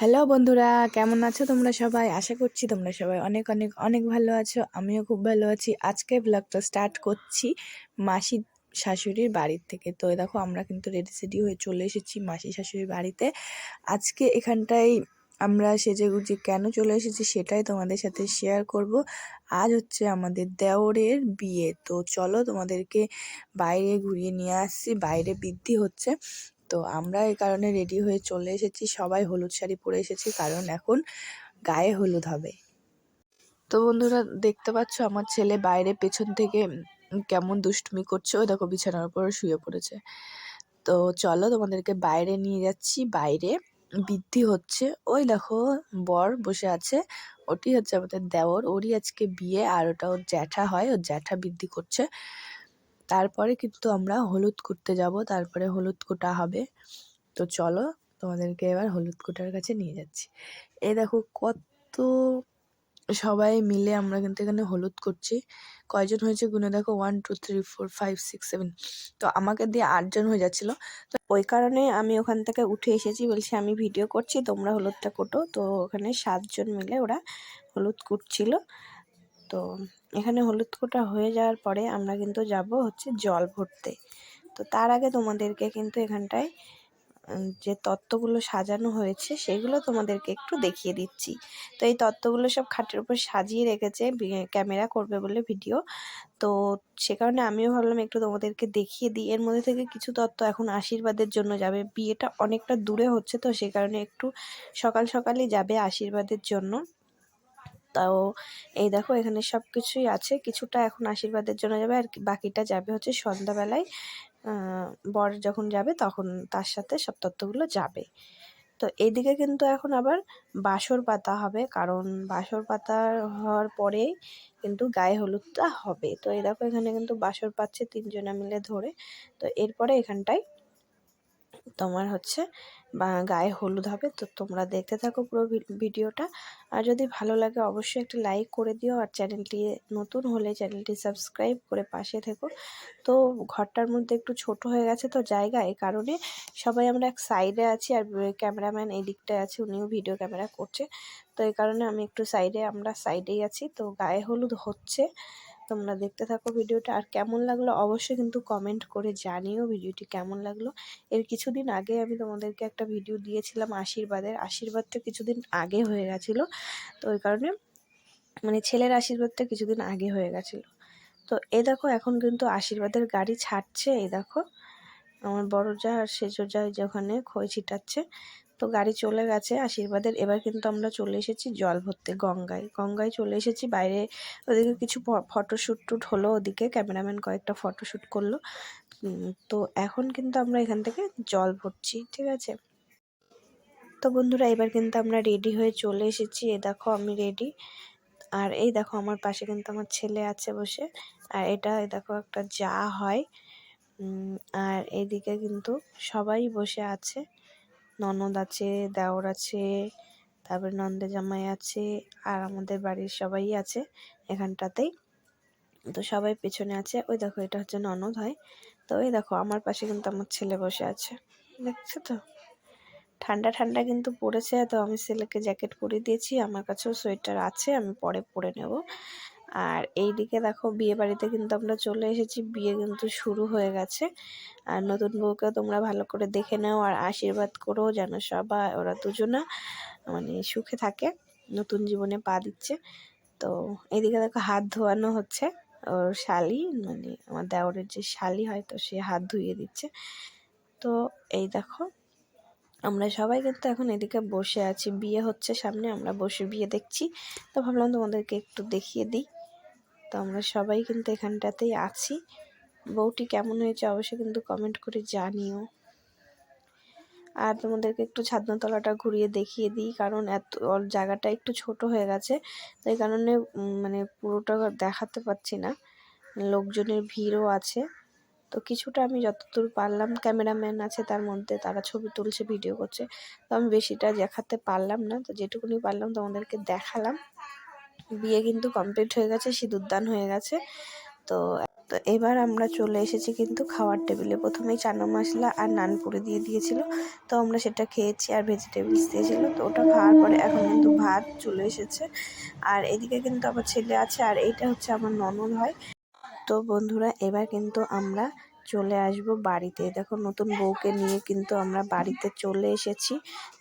Hello বন্ধুরা, কেমন আছো তোমরা সবাই? আশা করছি তোমরা সবাই অনেক অনেক অনেক ভালো আছো। আমিও খুব ভালো আছি। আজকে ব্লগটা স্টার্ট করছি মাসি শাশুড়ির বাড়ির থেকে। তো দেখো, আমরা কিন্তু রেডি সেডি হয়ে চলে এসেছি মাসি শাশুড়ির বাড়িতে। আজকে এখানটায় আমরা সেজে গুজে কেন চলে এসেছি সেটাই তোমাদের সাথে শেয়ার করব। আজ হচ্ছে আমাদের দেওরের বিয়ে। তো চলো তোমাদেরকে বাইরে ঘুরিয়ে নিয়ে আসছি। বাইরে বৃদ্ধি হচ্ছে। তো আমরা এই কারণে রেডি হয়ে চলে এসেছি। সবাই হলুদ শাড়ি পরে এসেছি, কারণ এখন গায়ে হলুদ হবে। তো বন্ধুরা, দেখতে পাচ্ছ আমার ছেলে বাইরে পেছন থেকে কেমন দুষ্টুমি করছে। ওই দেখো বিছানার উপর শুয়ে পড়েছে। তো চলো তোমাদেরকে বাইরে নিয়ে যাচ্ছি। বাইরে বৃদ্ধি হচ্ছে। ওই দেখো, বর বসে আছে। ওটি হচ্ছে আমাদের দেওর। ওরই আজকে বিয়ে আর ওটা ওর জ্যাঠা হয়। ওর জ্যাঠা বৃদ্ধি করছে। তারপরে কিন্তু আমরা হলুদ করতে যাব, তারপরে হলুদ কোটা হবে। তো চলো, তোমাদেরকে এবার হলুদ কোটার কাছে নিয়ে যাচ্ছি। এই দেখো কত সবাই মিলে আমরা কিন্তু এখানে হলুদ করছি। কয়জন হয়েছে গুনে দেখো? One two three four five six seven তো আমাকে দিয়ে আটজন হয়ে যাচ্ছিল। তো ওই কারণে আমি ওখান থেকে উঠে এসেছি বলছি, আমি ভিডিও করছি, তোমরা হলুদটা কোটো। তো ওখানে সাতজন মিলে ওরা হলুদ কুটছিল। তো এখানে হলুদ কোটা হয়ে যাওয়ার পরে আমরা কিন্তু যাব হচ্ছে জল ভরতে। তো তার আগে তোমাদেরকে কিন্তু এখানটায় যে তত্ত্বগুলো সাজানো হয়েছে সেগুলো তোমাদেরকে একটু দেখিয়ে দিচ্ছি। তো এই তত্ত্বগুলো সব খাটের উপর সাজিয়ে রেখেছে ক্যামেরা করবে বলে ভিডিও। তো সে কারণে আমিও ভাবলাম একটু তোমাদেরকে দেখিয়ে দিই। এর মধ্যে থেকে কিছু তত্ত্ব এখন আশীর্বাদের জন্য যাবে। বিয়েটা অনেকটা দূরে হচ্ছে, তো সে কারণে একটু সকাল সকালই যাবে আশীর্বাদের জন্য। তাও এই দেখো এখানে সব কিছুই আছে। কিছুটা এখন আশীর্বাদের জন্য যাবে আর বাকিটা যাবে হচ্ছে সন্ধ্যাবেলায়। বর যখন যাবে তখন তার সাথে সব তত্ত্বগুলো যাবে। তো এইদিকে কিন্তু এখন আবার বাসর পাতা হবে, কারণ বাসর পাতা হওয়ার পরেই কিন্তু গায়ে হলুদটা হবে। তো এই দেখো এখানে কিন্তু বাসর পাচ্ছে তিনজনা মিলে ধরে। তো এরপরে এখানটায় তোমার হচ্ছে গায়ে হলুদ হবে, তো তোমরা দেখতে থাকো পুরো ভিডিওটা। আর যদি ভালো লাগে অবশ্যই একটা লাইক করে দিও, আর চ্যানেলটি নতুন হলে চ্যানেলটি সাবস্ক্রাইব করে পাশে থেকো। তো ঘরটার মধ্যে একটু ছোট হয়ে গেছে তো জায়গা, এই কারণে সবাই আমরা এক সাইডে আছি, আর ক্যামেরাম্যান এই দিকটায় আছে, উনিও ভিডিও ক্যামেরা করছে। তো এই কারণে আমি একটু সাইডে আমরা সাইডেই আছি, তো গায়ে হলুদ হচ্ছে। তোমরা দেখতে থাকো ভিডিওটা। আর কেমন লাগল অবশ্যই কিন্তু কমেন্ট করে জানিও ভিডিওটি কেমন লাগল। এর কিছুদিন আগে আমি তোমাদেরকে একটা ভিডিও দিয়েছিলাম আশীর্বাদের। আশীর্বাদটা কিছুদিন আগে হয়ে গেছিল। তো ওই কারণে মানে ছেলের আশীর্বাদটা কিছুদিন আগে হয়ে গেছিল। তো এ দেখো, এখন কিন্তু আশীর্বাদের গাড়ি ছাড়ছে এই দেখো। আমার বড় যা আর সেজো যা যেখানে খই ছিটাচ্ছে। তো গাড়ি চলে গেছে। আশীর্বাদের এবার কিন্তু আমরা চলে এসেছি জল ভরতে গঙ্গায়। গঙ্গায় চলে এসেছি। বাইরে ওদিকে কিছু ফটোশ্যুট টুট হলো ওদিকে। ক্যামেরাম্যান কয়েকটা ফটোশ্যুট করল। তো এখন কিন্তু আমরা এখান থেকে জল ভরছি, ঠিক আছে? তো বন্ধুরা, এবার কিন্তু আমরা রেডি হয়ে চলে এসেছি। এ দেখো আমি রেডি আর এই দেখো আমার পাশে কিন্তু আমার ছেলে আছে বসে। আর এটা দেখো একটা যা হয়। আর এদিকে কিন্তু সবাই বসে আছে। ননদ আছে, দেওর আছে, তারপরে নন্দে জামাই আছে, আর আমাদের বাড়ির সবাই আছে এখানটাতেই। তো সবাই পেছনে আছে। ওই দেখো, এটা হচ্ছে ননদ হয়। তো ওই দেখো, আমার পাশে কিন্তু আমার ছেলে বসে আছে। দেখছ তো? ঠান্ডা ঠান্ডা কিন্তু পড়েছে, তো আমি ছেলেকে জ্যাকেট পরিয়ে দিয়েছি। আমার কাছেও সোয়েটার আছে, আমি পরে পরে নেব। আর এই দিকে দেখো বিয়ে বাড়িতে কিন্তু আমরা চলে এসেছি, বিয়ে কিন্তু শুরু হয়ে গেছে। আর নতুন বউকে তোমরা ভালো করে দেখে নাও আর আশীর্বাদ করো যেন সবাই, ওরা দুজনা মানে সুখে থাকে, নতুন জীবনে পা দিচ্ছে। তো এইদিকে দেখো হাত ধোয়ানো হচ্ছে, ওর শালি মানে আমার দেওরের যে শালি হয় তো সে হাত ধুইয়ে দিচ্ছে। তো এই দেখো, আমরা সবাই কিন্তু এখন এদিকে বসে আছি, বিয়ে হচ্ছে সামনে, আমরা বসে বিয়ে দেখছি। তো ভাবলাম তোমাদেরকে একটু দেখিয়ে দিই। তো আমরা সবাই কিন্তু এখানটাতেই আছি। বউটি কেমন হয়েছে অবশ্যই কিন্তু কমেন্ট করে জানিও। আর তোমাদেরকে একটু ছাদনাতলাটা ঘুরিয়ে দেখিয়ে দিই, কারণ এত জায়গাটা একটু ছোট হয়ে গেছে তাই কারণে মানে পুরোটা দেখাতে পাচ্ছি না। লোকজনের ভিড়ও আছে, তো কিছুটা আমি যতদূর পারলাম, ক্যামেরাম্যান আছে তার মধ্যে, তারা ছবি তুলছে, ভিডিও করছে, তো আমি বেশিটা দেখাতে পারলাম না, তো যেটুকুনি পারলাম তোমাদেরকে দেখালাম। বিয়ে কিন্তু কমপ্লিট হয়ে গেছে, সিঁদুরদান হয়ে গেছে। তো তো এবার আমরা চলে এসেছি কিন্তু খাওয়ার টেবিলে। প্রথমেই চানা মশলা আর নান পুরি দিয়ে দিয়েছিল। তো আমরা সেটা খেয়েছি আর ভেজিটেবলস দিয়েছিল। তো ওটা খাওয়ার পরে এখন কিন্তু ভাত চলে এসেছে। আর এদিকে কিন্তু আমার ছেলে আছে আর এইটা হচ্ছে আমার ননদ হয় তো বন্ধুরা, এবার কিন্তু আমরা চলে আসব বাড়িতে। দেখো, নতুন বউকে নিয়ে কিন্তু আমরা বাড়িতে চলে এসেছি।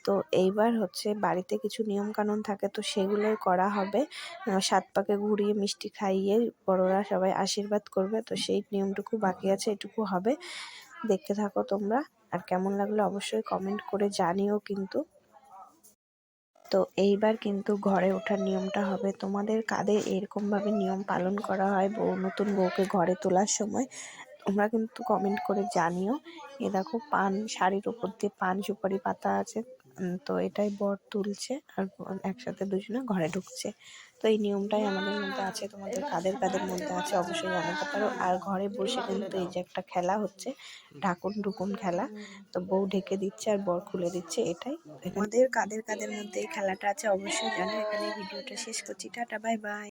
তো এইবার হচ্ছে বাড়িতে কিছু নিয়মকানুন থাকে, তো সেগুলোই করা হবে। সাত পাকে ঘুরিয়ে মিষ্টি খাইয়ে বড়রা সবাই আশীর্বাদ করবে। তো সেই নিয়মটুকু বাকি আছে, এটুকু হবে। দেখতে থাকো তোমরা। আর কেমন লাগল অবশ্যই কমেন্ট করে জানিও কিন্তু। তো এইবার কিন্তু ঘরে ওঠার নিয়মটা হবে, তোমাদের কাদের এরকমভাবে নিয়ম পালন করা হয় বউ, নতুন বউকে ঘরে তোলার সময়। তোমরা কিন্তু কমেন্ট করে জানিও। এ দেখো পান, শাড়ির উপর দিয়ে পান, সুপারি পাতা আছে। তো এটাই বর তুলছে আর একসাথে দুজনে ঘরে ঢুকছে। তো এই নিয়মটাই আমাদের মধ্যে আছে, তোমাদের কাদের কাদের মধ্যে আছে অবশ্যই জানাতে পারো। আর ঘরে বসে কিন্তু এই যে একটা খেলা হচ্ছে, ঢাকুন ঢুকুন খেলা। তো বউ ঢেকে দিচ্ছে আর বর খুলে দিচ্ছে, এটাই। আমাদের কাদের কাদের মধ্যে এই খেলাটা আছে অবশ্যই জানো এখানে ভিডিওটা শেষ করছি। Tata, bye bye.